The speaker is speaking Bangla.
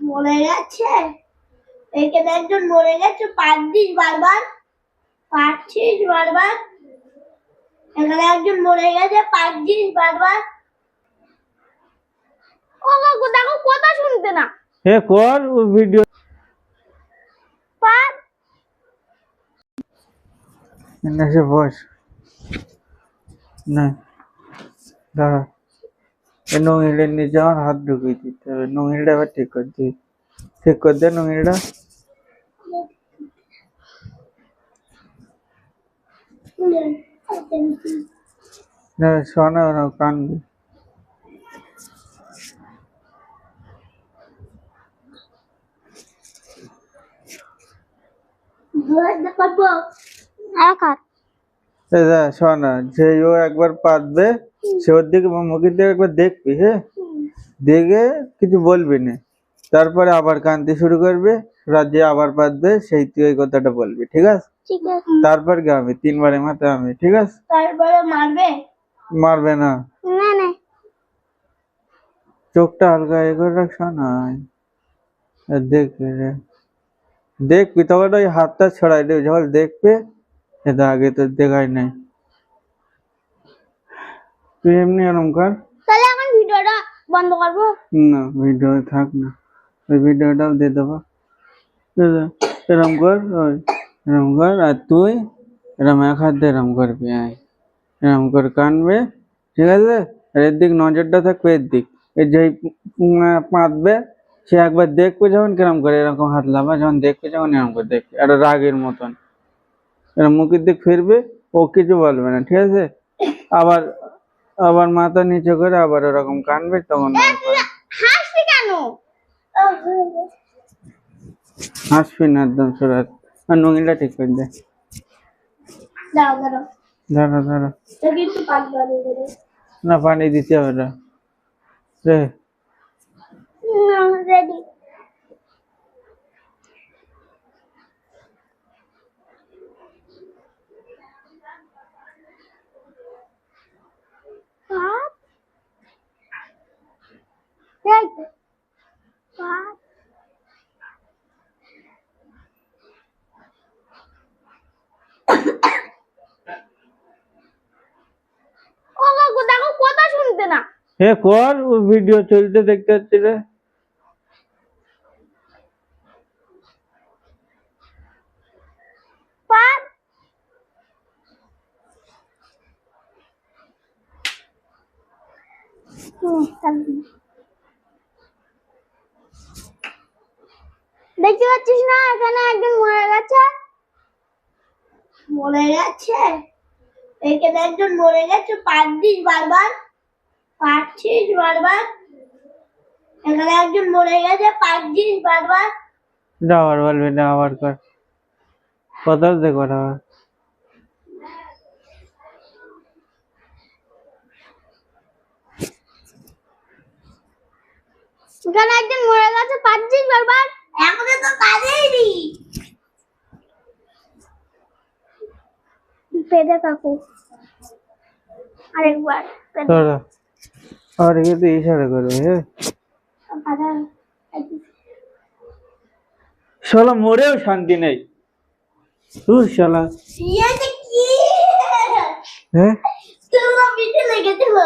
মরে গেছে? এখানে একজন মরে গেছে পারছিস বারবার? পারছিস বারবার? এখানে একজন মরে গেছে পারছিস বারবার? ও কাকু দেখো কথা শুনতে না। হে কর ভিডিও পার। এসে বস। না দাঁড়া। এ নোংিলের নিচে আমার হাত ঢুকিয়ে দিতে হবে নোংিলটা এবার ঠিক করে দিই ঠিক করে দে নোংিলটা না শোনা না কানবি দেখাবো আর কার এই দেখ শোনা যে ও একবার পাতবে সে ওর দিকে মুখের দিকে একবার দেখবি হ্যাঁ? দেখে কিছু বলবি না। তারপরে আবার কানতে শুরু করবে রাজ্যে আবার পাতবে সেই তুই ওই কথাটা বলবি ঠিক আছে? তারপর কি আমি তিনবারের মাথায় আমি ঠিক আছে? তারপরে মারবে? মারবে না। না না। চোখটা হালকা এ করে রাখ শোনা। দেখবি রে দেখবি তখন ওই হাতটা ছড়াই দেবে যখন দেখবে এটা আগে তো দেখাই নাই। তুই এমনি এরম কর। তাহলে এখন ভিডিওটা বন্ধ করব? না ভিডিও থাক না। ওই ভিডিওটাও দিয়ে দেবো? এরম কর ওই এরম কর আর তুই এরম এক হাত দিয়ে এরম করবি আয়। এরম করে কানবে ঠিক আছে? আর এর দিক নজরটা থাকবে এর দিক। এর যেই পাঁতবে সে একবার দেখবে যখন কিরম করে এরকম হাত লাভা যখন দেখবে যখন এরকম করে দেখবে। একটা রাগের মতন। এরম মুখের দিক ফিরবে ও কিছু বলবে না ঠিক আছে? আবার আবার মাথা নিচে করে আবার ওরকম কানবে তখন হাসবি কেন? হাসবি না একদম সুরাত। আর নঙ্গিটা ঠিক করে দে। কিন্তু পারবে না পানি দিতে হবে না। রে এই তো। পাঁচ ও কাকু দেখো কথা শুনতে না হে কর, ও ভিডিও চলতে দেখতে পাচ্ছি রে পাঁচ হুম, তাহলে। দেখতে পাচ্ছিস না? এখানে একজন মরে গেছে। মরে গেছে? এখানে একজন মরে গেছে? পারছিস বারবার? পারছিস বারবার? এখানে একজন মরে গেছে? পারছিস বারবার? এটা আবার বলবি না আবার কর। কথা দে কর আবার এখানে একজন মরে গেছে? পাচ্ছিস বারবার? এখনও তো পেদে কাকু। আরেকবার আর ইশারা করবে হ্যাঁ শালা মরেও শান্তি নেই। তুই শালা। কি? হ্যাঁ তোমার পিঠে লেগেছিল।